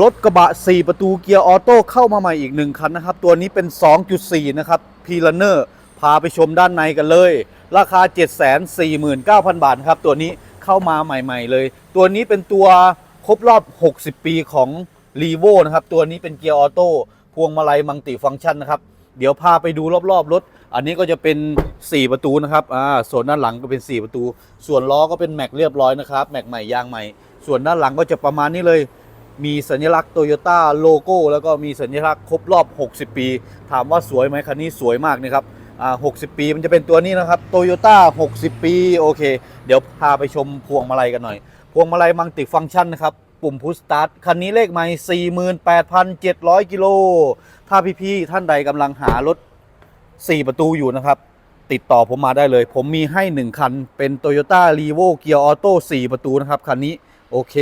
รถกระบะ 4 ประตูเกียร์ออโต้เข้ามาใหม่อีก 1 คันนะครับ ตัวนี้เป็น 2.4 นะครับพีลันเนอร์พาไปชมด้านในกันเลย ราคา 749,000 บาทครับ ตัวนี้เข้ามาใหม่ๆเลย ตัวนี้เป็นตัวครบรอบ 60 ปีของ r e v o นะครับ ตัวนี้เป็นเกียร์ออโต้พวงมาลัยมังติฟังก์ชันนะครับ เดี๋ยวพาไปดูรอบๆรถ อันนี้ก็จะเป็น 4 ประตูนะครับอ่าส่วนด้านหลังก็เป็น 4 ประตู ส่วนล้อก็เป็นแม็กเรียบร้อยนะครับแม็กใหม่ยางใหม่ ส่วนด้านหลังก็จะประมาณนี้เลย มีสัญลักษณ์โตโยต้าโลโก้แล้วก็มีสัญลักษณ์ครบรอบ 60 ปี ถามว่าสวยไหมคันนี้สวยมากนะครับอ่า60 ปีมันจะเป็นตัวนี้นะครับโตโยต้า60 ปีโอเค เดี๋ยวพาไปชมพวงมาลัยกันหน่อย พวงมาลัยมังติฟังก์ชันนะครับปุ่มพุชสตาร์ทคันนี้เลขไม่ 48,700 กิโล ถ้าพี่ๆท่านใดกำลังหารถ 4 ประตูอยู่นะครับ ติดต่อผมมาได้เลย ผมมีให้ 1 คัน เป็น Toyota r e v o Gear Auto 4ประตูนะครับ คันนี้ โอเค